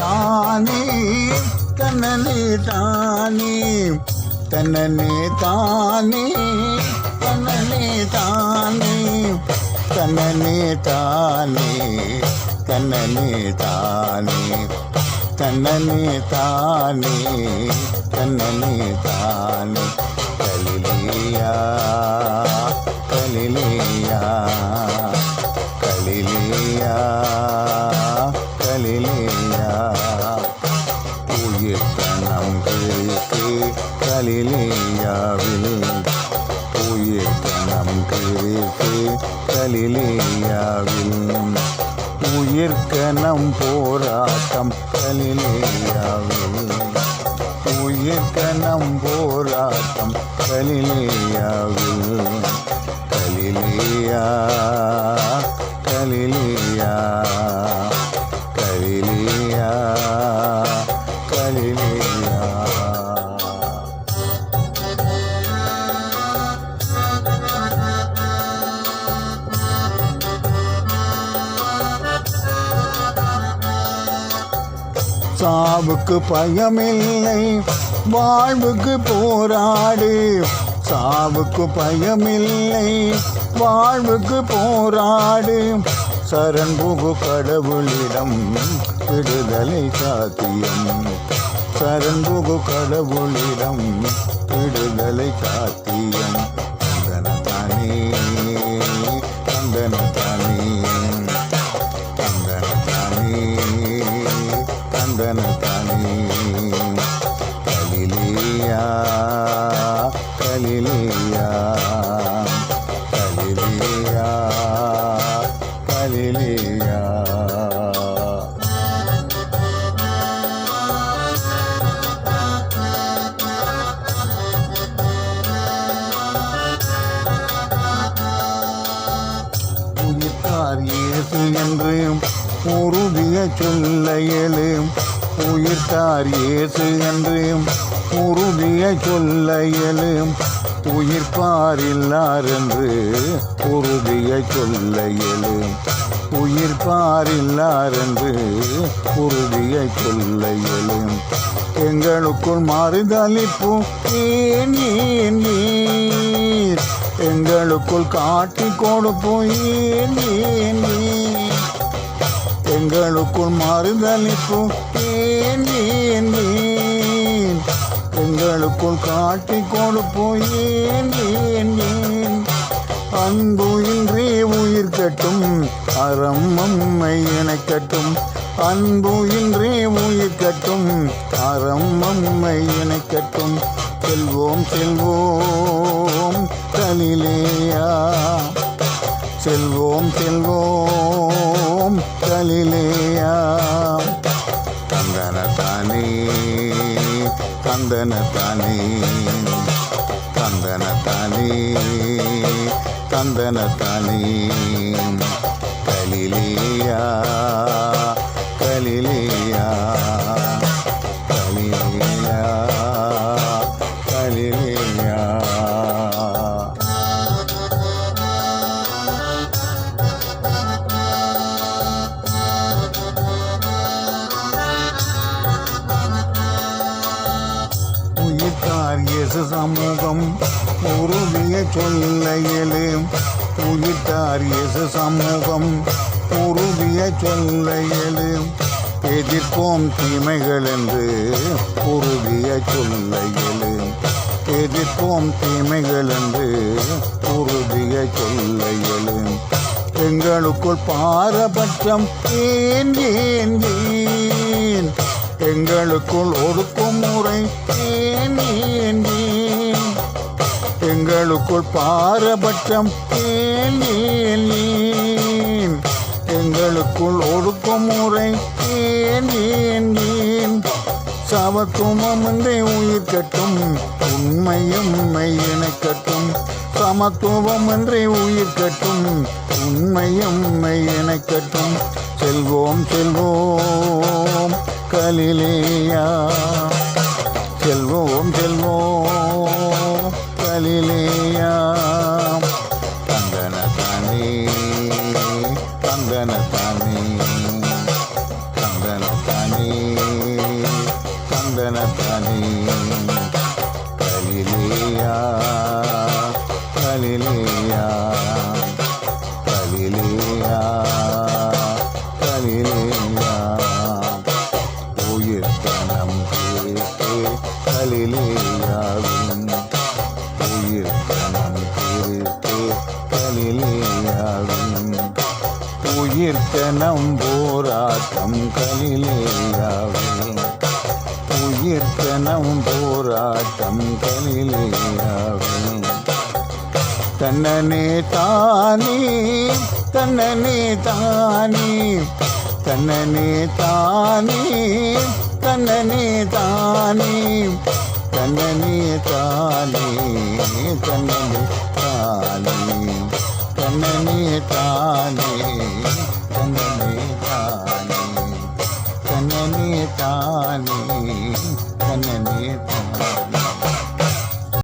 தானே தன்னனே தானே தன்னனே தானே தன்னனே தானே தன்னனே தானே தன்னனே தானே தன்னனே தானே தன்னனே தானே கலிலியா கலிலேயாவிலே உயிர்த்த நம் உயிர்த்தனம் கலிலேயாவில் உயிர்க்க நம் போராட்டம் கலிலேயாவில் உயிர்க்க நம் போராட்டம் கலிலேயாவில் கலிலேயா கலிலே சாவுக்கு பயமில்லை வாழ்வுக்கு போராடு. சாவுக்கு பயமில்லை வாழ்வுக்கு போராடு. சரண் புகு கடவுளிடம் விடுதலை சாத்தியம். சரண் புகு கடவுளிடம் விடுதலை சாத்தியம். தந்தனத்தானே தந்தனத்தானே தந்தனத்தானே தந்தனத்தானே கலிலியா கலிலியா கலிலியா கலிலியா. உயிர்த்தார் சொல்ல இயலு உயிர்த்தார் இயேசு என்று உறுதிய சொல்ல இயலு உயிர்ப்பார் இல்லார் என்று உறுதிய சொல்ல இயலு உயிர்ப்பார் இல்லார் என்று உறுதிய சொல்ல இயலு எங்களுக்குள் மாறுதளிப்பும் ஏன் ஏன் எங்களுக்குள் காட்டி கொடுப்போம் ஏன் ஏன் ஏன் எங்களுக்குள் மாறுதலிப்பு ஏன் ஏன் ஏன்? எங்களுக்குள் காட்டி கொடுப்போம். ஏன் ஏன் ஏன்? அன்பு இன்றி உயிர் கட்டும். அறம் அம்மை எனக்கட்டும் அன்பு இன்றி உயிர் கட்டும். அறம் அம்மை எனக்கட்டும் செல்வோம் செல்வோம் கலிலேயா செல்வோம் செல்வோம். கலிலேயா தந்தனத்தானே தந்தனத்தானே தந்தனத்தானே தந்தனத்தானே கலிலேயா கலிலேயா? உயிர்த்தார் இயேசு சமூகம். உறுதிய சொல்ல உயிர்த்தார் இயேசு சமூகம். உறுதிய சொல்ல எதிர்ப்போம் தீமைகள் என்று உறுதிய சொல்ல எதிர்ப்போம் தீமைகள் என்று உறுதிய சொல்ல எங்களுக்குள் பாரபட்சம் ஏன் ஏன் ஏன்? எங்களுக்குள் ஒடுக்கும் முறை ஏன் ஏன் எங்களுக்குள் பாரபட்சம் ஏன் ஏன் ஏன்? எங்களுக்குள் ஒடுக்கும் முறை ஏன் ஏன் ஏன்? சமத்துவம் என்றே உயிர் கட்டும் உண்மையும் மெய்யினை கட்டும். சமத்துவம் என்றே உயிர் கட்டும் உண்மையும் மெய்யினை கட்டும். செல்வோம் செல்வோம். கலிலேயா. செல்வோம் செல்வோம் கலிலேயா. தந்தனத்தானே தந்தனத்தானே தானே. உயிர்த்தனம் போராட்டம் கலிலேயாவே உயிர்த்தனம் போராட்டம் கலிலேயாவே தன்னனே தானே தன்னனே தானே. தன்னனே தானே தன்னனே தானே. தன்னனே தானே தன்னனே தானே. தன்னனே தானே ತನನೇ ತಾನೇ ತನನೇ ತಾನೇ ತನನೇ ತಾನೇ